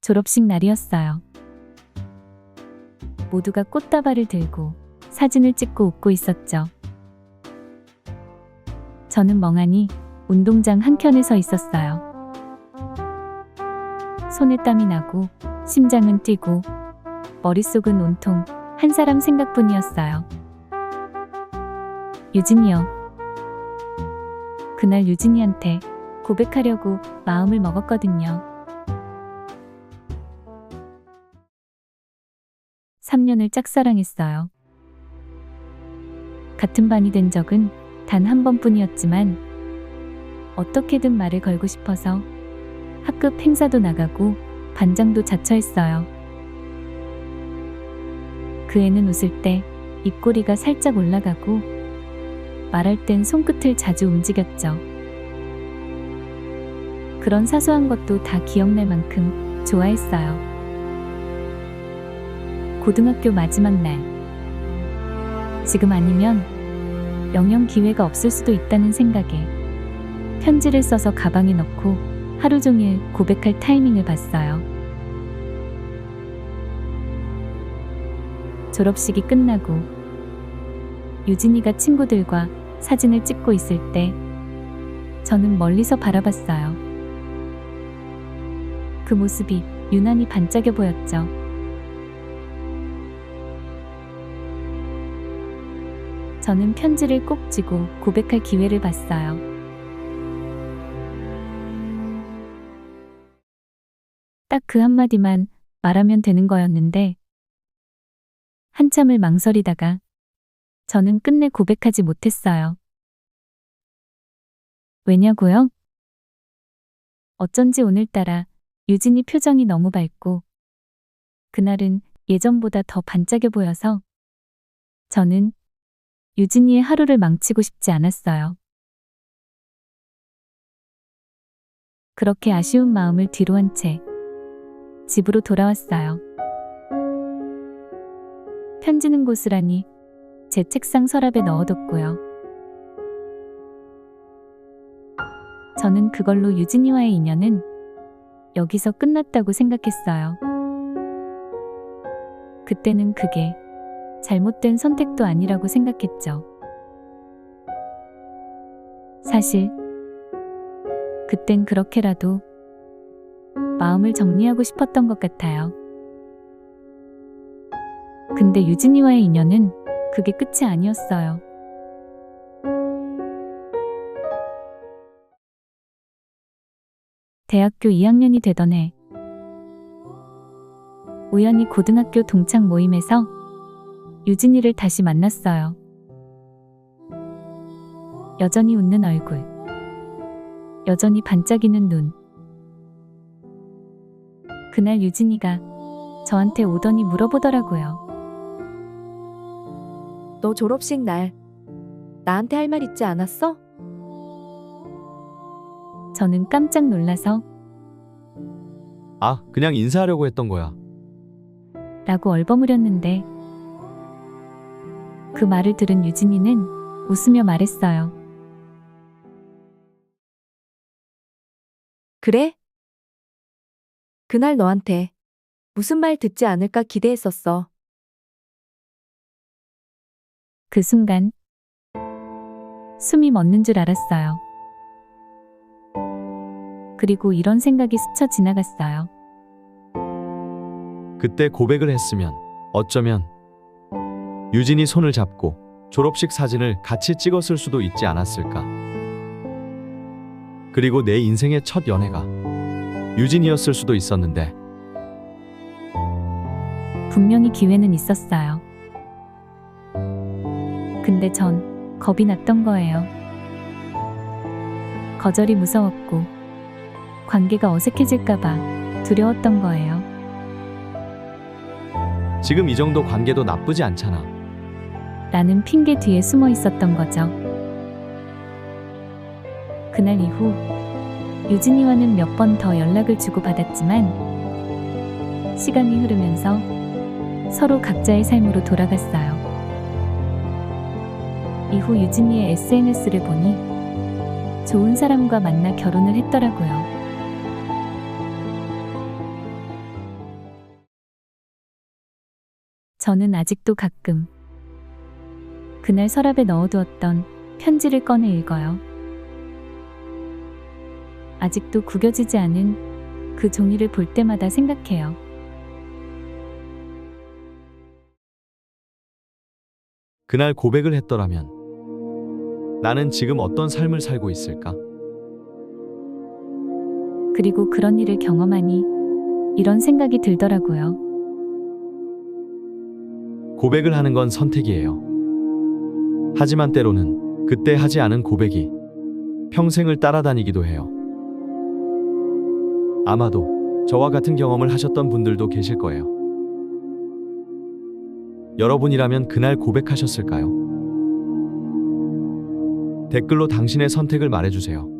졸업식 날이었어요. 모두가 꽃다발을 들고 사진을 찍고 웃고 있었죠. 저는 멍하니 운동장 한켠에 서 있었어요. 손에 땀이 나고 심장은 뛰고 머릿속은 온통 한 사람 생각뿐이었어요. 유진이요. 그날 유진이한테 고백하려고 마음을 먹었거든요. 3년을 짝사랑했어요. 같은 반이 된 적은 단 한 번뿐이었지만 어떻게든 말을 걸고 싶어서 학급 행사도 나가고 반장도 자처했어요. 그 애는 웃을 때 입꼬리가 살짝 올라가고 말할 땐 손끝을 자주 움직였죠. 그런 사소한 것도 다 기억날 만큼 좋아했어요. 고등학교 마지막 날. 지금 아니면 영영 기회가 없을 수도 있다는 생각에 편지를 써서 가방에 넣고 하루 종일 고백할 타이밍을 봤어요. 졸업식이 끝나고 유진이가 친구들과 사진을 찍고 있을 때 저는 멀리서 바라봤어요. 그 모습이 유난히 반짝여 보였죠. 저는 편지를 꼭 쥐고 고백할 기회를 봤어요. 딱 그 한마디만 말하면 되는 거였는데, 한참을 망설이다가 저는 끝내 고백하지 못했어요. 왜냐고요? 어쩐지 오늘따라 유진이 표정이 너무 밝고, 그날은 예전보다 더 반짝여 보여서 저는 유진이의 하루를 망치고 싶지 않았어요. 그렇게 아쉬운 마음을 뒤로 한 채 집으로 돌아왔어요. 편지는 고스란히 제 책상 서랍에 넣어뒀고요. 저는 그걸로 유진이와의 인연은 여기서 끝났다고 생각했어요. 그때는 그게 잘못된 선택도 아니라고 생각했죠. 사실, 그땐 그렇게라도 마음을 정리하고 싶었던 것 같아요. 근데 유진이와의 인연은 그게 끝이 아니었어요. 대학교 2학년이 되던 해, 우연히 고등학교 동창 모임에서 유진이를 다시 만났어요. 여전히 웃는 얼굴, 여전히 반짝이는 눈. 그날 유진이가 저한테 오더니 물어보더라고요. 너 졸업식 날 나한테 할 말 있지 않았어? 저는 깜짝 놀라서 아, 그냥 인사하려고 했던 거야. 라고 얼버무렸는데 그 말을 들은 유진이는 웃으며 말했어요. 그래? 그날 너한테 무슨 말 듣지 않을까 기대했었어. 그 순간 숨이 멎는 줄 알았어요. 그리고 이런 생각이 스쳐 지나갔어요. 그때 고백을 했으면 어쩌면 유진이 손을 잡고 졸업식 사진을 같이 찍었을 수도 있지 않았을까. 그리고 내 인생의 첫 연애가 유진이었을 수도 있었는데 분명히 기회는 있었어요. 근데 전 겁이 났던 거예요. 거절이 무서웠고 관계가 어색해질까봐 두려웠던 거예요. 지금 이 정도 관계도 나쁘지 않잖아. 라는 핑계 뒤에 숨어 있었던 거죠. 그날 이후 유진이와는 몇 번 더 연락을 주고받았지만 시간이 흐르면서 서로 각자의 삶으로 돌아갔어요. 이후 유진이의 SNS를 보니 좋은 사람과 만나 결혼을 했더라고요. 저는 아직도 가끔 그날 서랍에 넣어두었던 편지를 꺼내 읽어요. 아직도 구겨지지 않은 그 종이를 볼 때마다 생각해요. 그날 고백을 했더라면 나는 지금 어떤 삶을 살고 있을까? 그리고 그런 일을 경험하니 이런 생각이 들더라고요. 고백을 하는 건 선택이에요. 하지만 때로는 그때 하지 않은 고백이 평생을 따라다니기도 해요. 아마도 저와 같은 경험을 하셨던 분들도 계실 거예요. 여러분이라면 그날 고백하셨을까요? 댓글로 당신의 선택을 말해주세요.